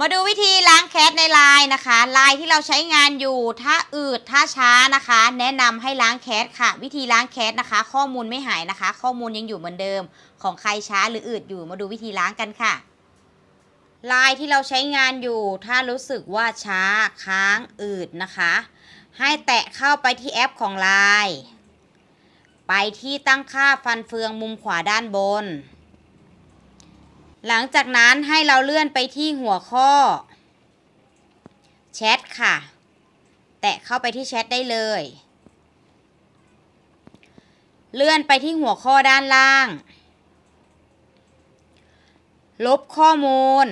มาดูวิธีล้างแคสในไลน์นะคะไลน์ที่เราใช้งานอยู่ถ้าอืดถ้าช้านะคะ แนะนำให้ล้างแคสค่ะ วิธีล้างแคสนะคะ ข้อมูลไม่หายนะคะ ข้อมูลยังอยู่เหมือนเดิม ของใครช้าหรืออืดอยู่มาดูวิธีล้างกันค่ะไลน์ที่เราใช้งานอยู่ ถ้ารู้สึกว่าช้าค้างอืดนะคะ ให้แตะเข้าไปที่แอปของไลน์ไปที่ตั้งค่าฟันเฟืองมุมขวาด้านบน หลังจากนั้นให้เราเลื่อนไปที่หัวข้อแชทค่ะ แตะเข้าไปที่แชทได้เลย เลื่อนไปที่หัวข้อด้านล่าง ลบข้อมูล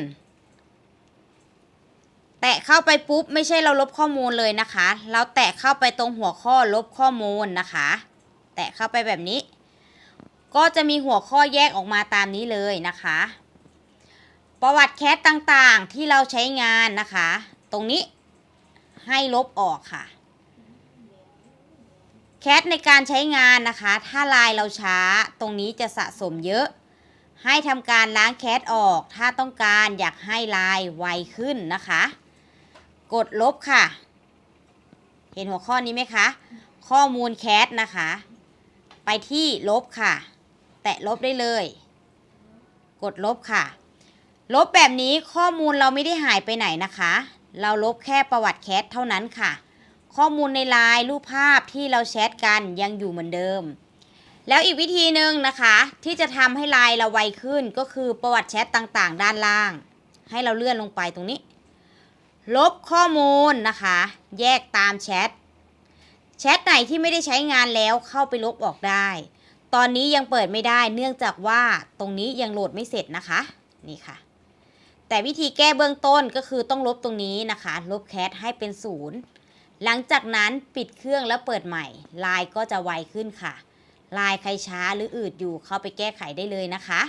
แตะเข้าไปปุ๊บไม่ใช่เราลบข้อมูลเลยนะคะ เราแตะเข้าไปตรงหัวข้อลบข้อมูลนะคะ แตะเข้าไปแบบนี้ ก็จะมีหัวข้อแยกออกมาตามนี้เลยนะคะ ประวัติแคสต่างๆที่เราใช้งานนะคะ ตรงนี้ให้ลบออกค่ะ แคสในการใช้งานนะคะ ถ้าลายเราช้าตรงนี้จะสะสมเยอะ ให้ทำการล้างแคสออก ถ้าต้องการอยากให้ลายไวขึ้นนะคะ กดลบค่ะ เห็นหัวข้อนี้ไหมคะ ข้อมูลแคสนะคะ ไปที่ลบค่ะ แตะลบได้เลย กดลบค่ะ ลบแบบนี้ข้อมูลเราไม่ได้หายไปไหนนะคะ เราลบแค่ประวัติแคสเท่านั้นค่ะ ข้อมูลในไลน์รูปภาพที่เราแชทกันยังอยู่เหมือนเดิม แล้วอีกวิธีหนึ่งนะคะ ที่จะทำให้ไลน์เราไวขึ้นก็คือประวัติแชทต่างๆ ด้านล่าง ให้เราเลื่อนลงไปตรงนี้ ลบข้อมูลนะคะ แยกตามแชทแชทไหนที่ไม่ได้ใช้งานแล้วเข้าไปลบออกได้ ตอนนี้ยังเปิดไม่ได้เนื่องจากว่าตรงนี้ยังโหลดไม่เสร็จนะคะ นี่ค่ะ แต่วิธีแก้เบื้องต้นก็คือต้องลบตรงนี้นะคะ ลบแคสให้เป็นศูนย์หลังจากนั้นปิดเครื่องแล้วเปิดใหม่ไลน์ก็จะไวขึ้นค่ะไลน์ใครช้าหรืออืดอยู่เข้าไปแก้ไขได้เลยนะคะ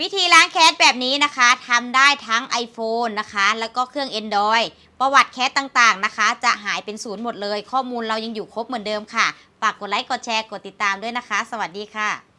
วิธีล้างแคสแบบนี้นะคะทำได้ทั้ง iPhone นะคะ แล้วก็เครื่อง Android ประวัติแคสต่างๆนะคะ จะหายเป็นศูนย์หมดเลย ข้อมูลเรายังอยู่ครบเหมือนเดิมค่ะ ฝากกดไลค์กดแชร์กดติดตามด้วยนะคะ สวัสดีค่ะ